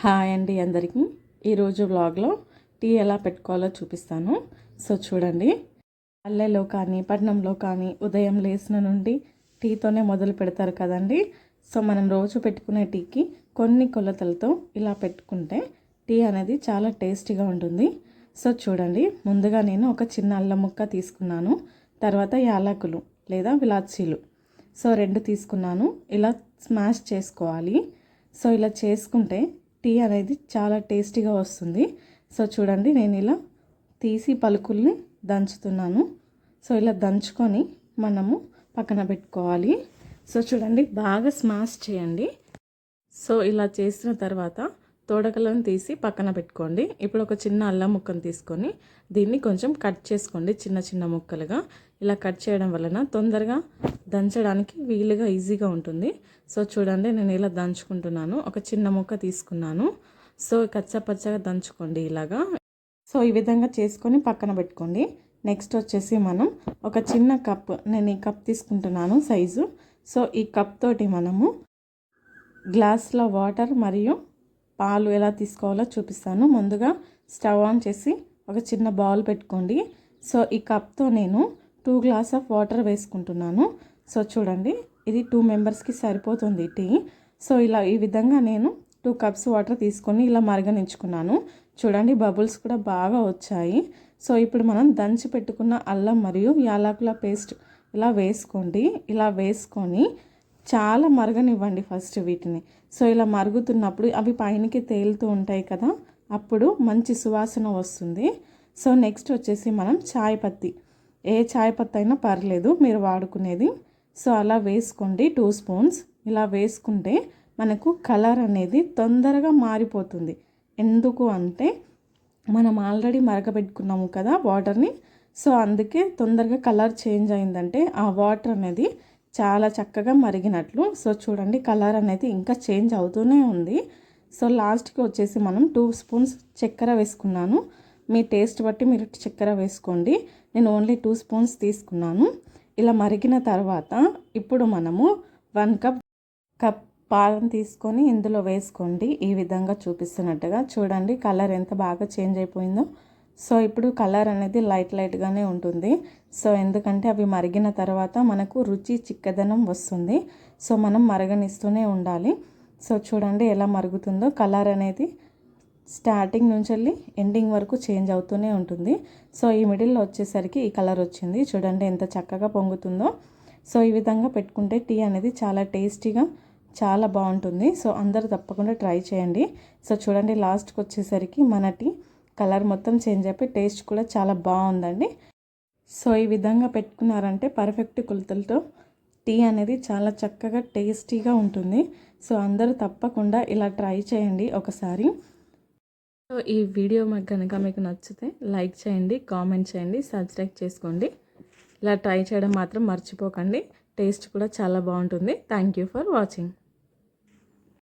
Hi అండి అందరికీ. ఈరోజు వ్లాగ్లో టీ ఎలా పెట్టుకోవాలో చూపిస్తాను. సో చూడండి. పల్లెలో కానీ పట్నంలో కానీ ఉదయం లేచిన నుండి టీతోనే మొదలు పెడతారు కదండి. సో మనం రోజు పెట్టుకునే టీకి కొన్ని కొలతలతో ఇలా పెట్టుకుంటే టీ అనేది చాలా టేస్టీగా ఉంటుంది. సో చూడండి. ముందుగా నేను ఒక చిన్న అల్లం ముక్క తీసుకున్నాను. తర్వాత యాలకులు లేదా విలాచీలు. సో రెండు తీసుకున్నాను. ఇలా స్మాష్ చేసుకోవాలి. సో ఇలా చేసుకుంటే టీ అనేది చాలా టేస్టీగా వస్తుంది. సో చూడండి నేను ఇలా తీసి పలుకుల్ని దంచుతున్నాను. సో ఇలా దంచుకొని మనము పక్కన పెట్టుకోవాలి. సో చూడండి బాగా స్మాష్ చేయండి. సో ఇలా చేసిన తర్వాత తోడకలను తీసి పక్కన పెట్టుకోండి. ఇప్పుడు ఒక చిన్న అల్లం ముక్కను తీసుకొని దీన్ని కొంచెం కట్ చేసుకోండి చిన్న చిన్న ముక్కలుగా. ఇలా కట్ చేయడం వలన తొందరగా దంచడానికి వీలుగా ఈజీగా ఉంటుంది. సో చూడండి నేను ఇలా దంచుకుంటున్నాను. ఒక చిన్న ముక్క తీసుకున్నాను. సో కచ్చపచ్చగా దంచుకోండి ఇలాగా. సో ఈ విధంగా చేసుకొని పక్కన పెట్టుకోండి. నెక్స్ట్ వచ్చేసి మనం ఒక చిన్న కప్ నేను ఈ కప్ తీసుకుంటున్నాను సైజు. సో ఈ కప్ తోటి మనము గ్లాస్లో వాటర్ మరియు పాలు ఎలా తీసుకోవాలో చూపిస్తాను. ముందుగా స్టవ్ ఆన్ చేసి ఒక చిన్న బౌల్ పెట్టుకోండి. సో ఈ కప్తో నేను టూ గ్లాస్ ఆఫ్ వాటర్ వేసుకుంటున్నాను. సో చూడండి ఇది టూ మెంబర్స్కి సరిపోతుంది టీ. సో ఇలా ఈ విధంగా నేను టూ కప్స్ వాటర్ తీసుకొని ఇలా మరగనించుకున్నాను. చూడండి బబుల్స్ కూడా బాగా వచ్చాయి. సో ఇప్పుడు మనం దంచి పెట్టుకున్న అల్లం మరియు యాలకుల పేస్ట్ ఇలా వేసుకోండి. ఇలా వేసుకొని చాలా మరగనివ్వండి ఫస్ట్ వీటిని. సో ఇలా మరుగుతున్నప్పుడు అవి పైనకి తేలుతూ ఉంటాయి కదా అప్పుడు మంచి సువాసన వస్తుంది. సో నెక్స్ట్ వచ్చేసి మనం చాయ్ పత్తి. ఏ చాయ్ పత్తి అయినా పర్లేదు మీరు వాడుకునేది. సో అలా వేసుకోండి టూ స్పూన్స్. ఇలా వేసుకుంటే మనకు కలర్ అనేది తొందరగా మారిపోతుంది. ఎందుకు అంటే మనం ఆల్రెడీ మరగబెట్టుకున్నాము కదా వాటర్ని. సో అందుకే తొందరగా కలర్ చేంజ్ అయిందంటే ఆ వాటర్ అనేది చాలా చక్కగా మరిగినట్లు. సో చూడండి కలర్ అనేది ఇంకా చేంజ్ అవుతూనే ఉంది. సో లాస్ట్కి వచ్చేసి మనం టూ స్పూన్స్ చక్కెర వేసుకున్నాను. మీ టేస్ట్ బట్టి మీరు చక్కెర వేసుకోండి. నేను ఓన్లీ టూ స్పూన్స్ తీసుకున్నాను. ఇలా మరిగిన తర్వాత ఇప్పుడు మనము వన్ కప్ కప్ పాలను తీసుకొని ఇందులో వేసుకోండి. ఈ విధంగా చూపిస్తున్నట్టుగా. చూడండి కలర్ ఎంత బాగా చేంజ్ అయిపోయిందో. సో ఇప్పుడు కలర్ అనేది లైట్ లైట్గానే ఉంటుంది. సో ఎందుకంటే అవి మరిగిన తర్వాత మనకు రుచి చిక్కదనం వస్తుంది. సో మనం మరగనిస్తూనే ఉండాలి. సో చూడండి ఎలా మరుగుతుందో. కలర్ అనేది స్టార్టింగ్ నుంచి వెళ్ళి ఎండింగ్ వరకు చేంజ్ అవుతూనే ఉంటుంది. సో ఈ మిడిల్లో వచ్చేసరికి ఈ కలర్ వచ్చింది. చూడండి ఎంత చక్కగా పొంగుతుందో. సో ఈ విధంగా పెట్టుకుంటే టీ అనేది చాలా టేస్టీగా చాలా బాగుంటుంది. సో అందరూ తప్పకుండా ట్రై చేయండి. సో చూడండి లాస్ట్కి వచ్చేసరికి మన టీ కలర్ మొత్తం చేంజ్ అయిపోయి టేస్ట్ కూడా చాలా బాగుందండి. సో ఈ విధంగా పెట్టుకున్నారంటే పర్ఫెక్ట్ కొలతలతో టీ అనేది చాలా చక్కగా టేస్టీగా ఉంటుంది. సో అందరూ తప్పకుండా ఇలా ట్రై చేయండి ఒకసారి. సో ఈ వీడియో మాకు కనుక మీకు నచ్చితే లైక్ చేయండి కామెంట్ చేయండి సబ్స్క్రైబ్ చేసుకోండి. ఇలా ట్రై చేయడం మాత్రం మర్చిపోకండి. టేస్ట్ కూడా చాలా బాగుంటుంది. Thank you for watching.